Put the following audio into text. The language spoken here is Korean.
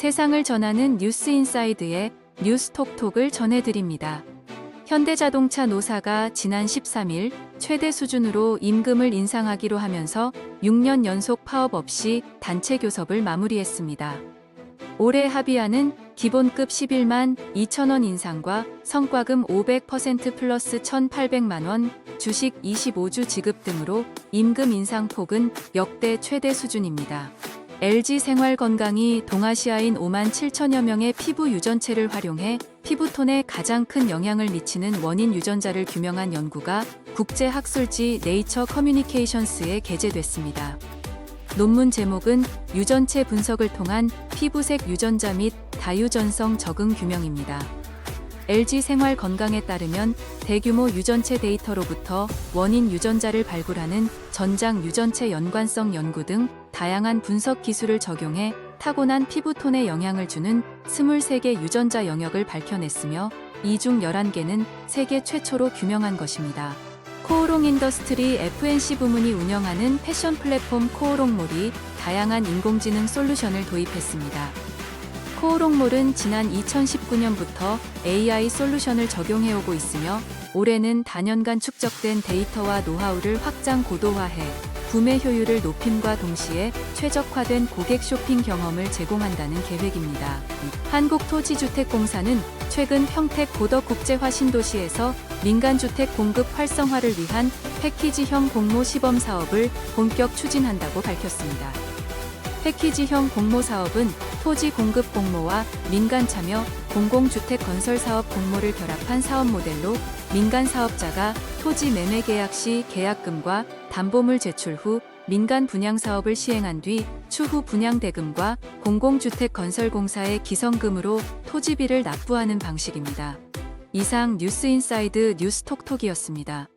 세상을 전하는 뉴스 인사이드의 뉴스 톡톡을 전해드립니다. 현대자동차 노사가 지난 13일 최대 수준으로 임금을 인상하기로 하면서 6년 연속 파업 없이 단체 교섭을 마무리했습니다. 올해 합의안은 기본급 11만 2천원 인상과 성과금 500% 플러스 1,800만 원, 주식 25주 지급 등으로 임금 인상 폭은 역대 최대 수준입니다. LG 생활건강이 동아시아인 5만 7천여 명의 피부 유전체를 활용해 피부톤에 가장 큰 영향을 미치는 원인 유전자를 규명한 연구가 국제학술지 네이처 커뮤니케이션스에 게재됐습니다. 논문 제목은 유전체 분석을 통한 피부색 유전자 및 다유전성 적응 규명입니다. LG 생활 건강에 따르면 대규모 유전체 데이터로부터 원인 유전자를 발굴하는 전장 유전체 연관성 연구 등 다양한 분석 기술을 적용해 타고난 피부톤에 영향을 주는 23개 유전자 영역을 밝혀냈으며 이 중 11개는 세계 최초로 규명한 것입니다. 코오롱 인더스트리 FNC 부문이 운영하는 패션 플랫폼 코오롱몰이 다양한 인공지능 솔루션을 도입했습니다. 코오롱몰은 지난 2019년부터 AI 솔루션을 적용해오고 있으며 올해는 단연간 축적된 데이터와 노하우를 확장 고도화해 구매 효율을 높임과 동시에 최적화된 고객 쇼핑 경험을 제공한다는 계획입니다. 한국토지주택공사는 최근 평택 고덕 국제화 신도시에서 민간주택 공급 활성화를 위한 패키지형 공모 시범 사업을 본격 추진한다고 밝혔습니다. 패키지형 공모 사업은 토지 공급 공모와 민간 참여, 공공주택 건설 사업 공모를 결합한 사업 모델로 민간 사업자가 토지 매매 계약 시 계약금과 담보물 제출 후 민간 분양 사업을 시행한 뒤 추후 분양 대금과 공공주택 건설공사의 기성금으로 토지비를 납부하는 방식입니다. 이상 뉴스 인사이드 뉴스 톡톡이었습니다.